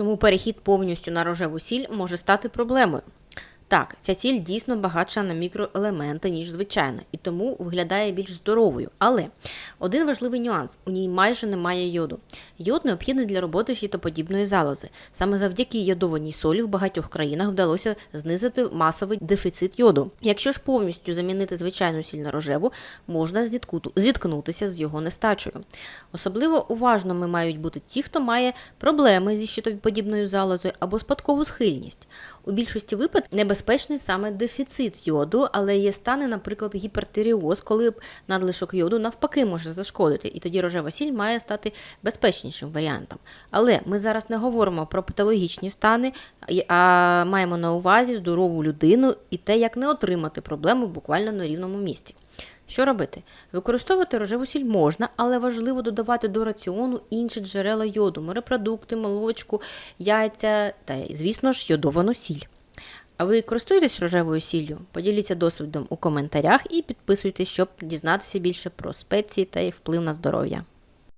Чому перехід повністю на рожеву сіль може стати проблемою? Так, ця сіль дійсно багатша на мікроелементи, ніж звичайна, і тому виглядає більш здоровою. Але один важливий нюанс: у ній майже немає йоду. Йод необхідний для роботи щитоподібної залози. Саме завдяки йодованій солі в багатьох країнах вдалося знизити масовий дефіцит йоду. Якщо ж повністю замінити звичайну сіль на рожеву, можна зіткнутися з його нестачею. Особливо уважними мають бути ті, хто має проблеми зі щитоподібною залозою або спадкову схильність. У більшості випадків небезпечний саме дефіцит йоду, але є стани, наприклад, гіпертиріоз, коли надлишок йоду навпаки може зашкодити, і тоді рожева сіль має стати безпечнішим варіантом. Але ми зараз не говоримо про патологічні стани, а маємо на увазі здорову людину і те, як не отримати проблему буквально на рівному місці. Що робити? Використовувати рожеву сіль можна, але важливо додавати до раціону інші джерела йоду, морепродукти, молочку, яйця та, звісно ж, йодовану сіль. А ви користуєтесь рожевою сіллю? Поділіться досвідом у коментарях і підписуйтесь, щоб дізнатися більше про спеції та їх вплив на здоров'я.